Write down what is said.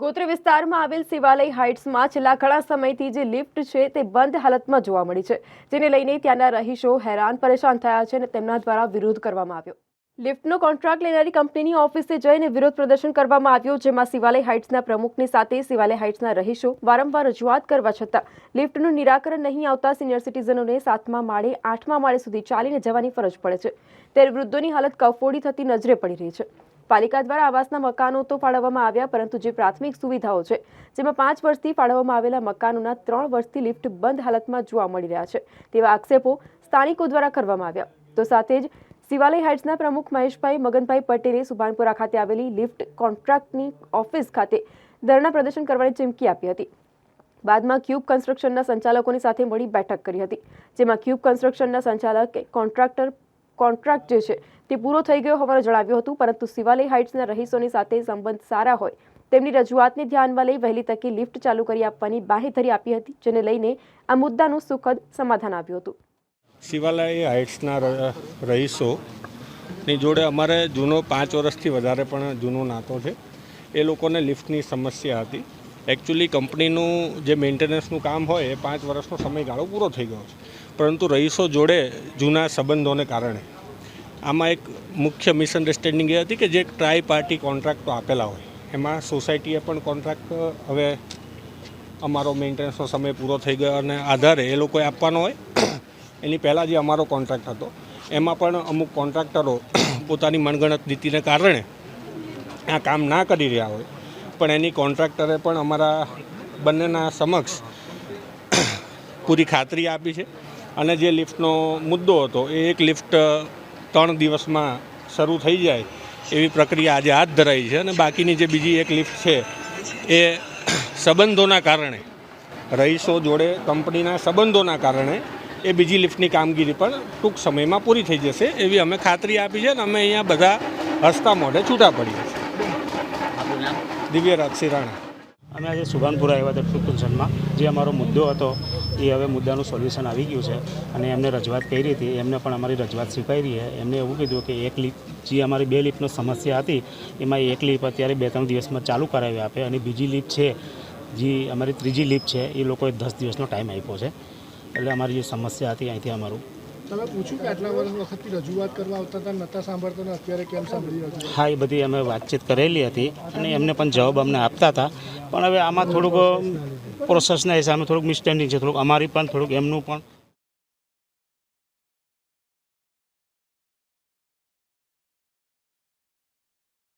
ગોત્રી વિસ્તારમાં આવેલ શિવાલય હાઇટ્સમાં છેલ્લા ઘણા સમયથી જે લિફ્ટ છે તે બંધ હાલતમાં જોવા મળી છે, જેને લઈને ત્યાંના રહીશો હેરાન પરેશાન થયા છે અને તેમના દ્વારા વિરોધ કરવામાં આવ્યો. લિફ્ટનો કોન્ટ્રાક્ટ લેનારી કંપનીની ઓફિસે જઈને વિરોધ પ્રદર્શન કરવામાં આવ્યું, જેમાં શિવાલય હાઇટ્સના પ્રમુખની સાથે શિવાલય હાઇટ્સના રહીશો વારંવાર રજૂઆત કરવા છતાં લિફ્ટનું નિરાકરણ નહીં આવતા સિનિયર સિટીઝનોને સાતમા માળે, આઠમા માળે સુધી ચાલીને જવાની ફરજ પડે છે. ત્યારે વૃદ્ધોની હાલત કફોડી થતી નજરે પડી રહી છે. પાલિકા દ્વારા આવાસના મકાનો તો ફાળવવામાં આવ્યા, પરંતુ જે પ્રાથમિક સુવિધાઓ છે, જેમાં પાંચ વર્ષથી ફાળવવામાં આવેલા મકાનોના ત્રણ વર્ષથી લિફ્ટ બંધ હાલતમાં જોવા મળી રહ્યા છે, તેવા આક્ષેપો સ્થાનિકો દ્વારા કરવામાં આવ્યા. તો સાથે જ શિવાલય હાઇટ્સના પ્રમુખ મહેશભાઈ મગનભાઈ પટેલે સુભાનપુરા ખાતે આવેલી લિફ્ટ કોન્ટ્રાક્ટની ઓફિસ ખાતે ધરણા પ્રદર્શન કરવાની ચીમકી આપી હતી. બાદમાં ક્યુબ કન્સ્ટ્રક્શનના સંચાલકોની સાથે મળી બેઠક કરી હતી, જેમાં ક્યુબ કન્સ્ટ્રક્શનના સંચાલકે કોન્ટ્રાક્ટર કોન્ટ્રાક્ટ જે છે, તે પૂરો થઈ ગયો હોવાનું જણાવ્યું હતું, પરંતુ શિવાલય હાઇટ્સના રહીશોની સાથે સંબંધ સારા હોય, તેમની રજૂઆતને ધ્યાનમાં લઈ વહેલી તકે લિફ્ટ ચાલુ કરી આપવાની બાહેધરી આપી હતી, જેને લઈને આ મુદ્દાનું સુખદ સમાધાન આવ્યું હતું. શિવાલય હાઇટ્સના રહીશોની જોડે અમારે જૂનો પાંચ વર્ષથી વધારે પણ જૂનો નાતો છે. એ લોકોને લિફ્ટની સમસ્યા હતી. એકચ્યુઅલી કંપનીનું જે મેન્ટેનન્સનું કામ હોય, એ પાંચ વર્ષનો સમયગાળો પૂરો થઈ ગયો છે. પરંતુ રહીશો જોડે જૂના સંબંધોને કારણે. આમાં એક મુખ્ય મિસઅન્ડરસ્ટેન્ડિંગ એ હતી કે જે ટ્રાય પાર્ટી કોન્ટ્રાક્ટો આપેલા હોય. એમાં સોસાયટીએ પણ કોન્ટ્રાક્ટ, હવે અમારો મેન્ટેનન્સનો સમય પૂરો થઈ ગયો અને આધારે એ લોકોએ આપવાનો હોય. એની પહેલાં જે અમારો કોન્ટ્રાક્ટ હતો, એમાં પણ અમુક કોન્ટ્રાક્ટરો પોતાની મનગણત નીતિને કારણે આ કામ ના કરી રહ્યા હોય. પણ એની કોન્ટ્રાક્ટરે પણ અમારા બંનેના સમક્ષ પૂરી ખાતરી આપી છે. અને જે લિફ્ટનો મુદ્દો હતો એ એક લિફ્ટ ત્રણ દિવસમાં શરૂ થઈ જાય એવી પ્રક્રિયા આજે હાથ ધરાઈ છે અને બાકીની જે બીજી એક લિફ્ટ છે એ સંબંધોના કારણે રહીશો જોડે કંપનીના સંબંધોના કારણે એ બીજી લિફ્ટની કામગીરી પણ ટૂંક સમયમાં પૂરી થઈ જશે એવી અમે ખાતરી આપી છે અને અમે અહીંયા બધા હસતા મોઢે છૂટા પડીએ છીએ. દિવ્યરાજ સિરાણા. અમે આજે સુભાનપુરા આવ્યા હતા ટૂંક જે અમારો મુદ્દો હતો એ હવે મુદ્દાનું સોલ્યુશન આવી ગયું છે અને એમને રજૂઆત કરી હતી એમને પણ અમારી રજૂઆત સ્વીકારી છે. એમને એવું કીધું કે એક લીપ જે અમારી બે લીપનો સમસ્યા હતી એમાં એક લીપ અત્યારે બે ત્રણ દિવસમાં ચાલુ કરાવી આપે અને બીજી લીપ છે જે અમારી ત્રીજી લીપ છે એ લોકોએ દસ દિવસનો ટાઈમ આપ્યો છે. એટલે અમારી જે સમસ્યા હતી અહીંથી અમારું. તમે પૂછ્યું કે આટલા વર્ષ વખતથી રજૂઆત કરવા આવતા હતા નતા સાંભળતા અત્યારે કેમ સાંભળી રહ્યા હા એ બધી અમે વાતચીત કરેલી હતી અને એમને પણ જવાબ અમને આપતા હતા. પણ હવે આમાં થોડુંક પ્રોસેસના હિસાબે થોડુંક મિસસ્ટેન્ડિંગ છે થોડુંક અમારી પણ થોડુંક એમનું પણ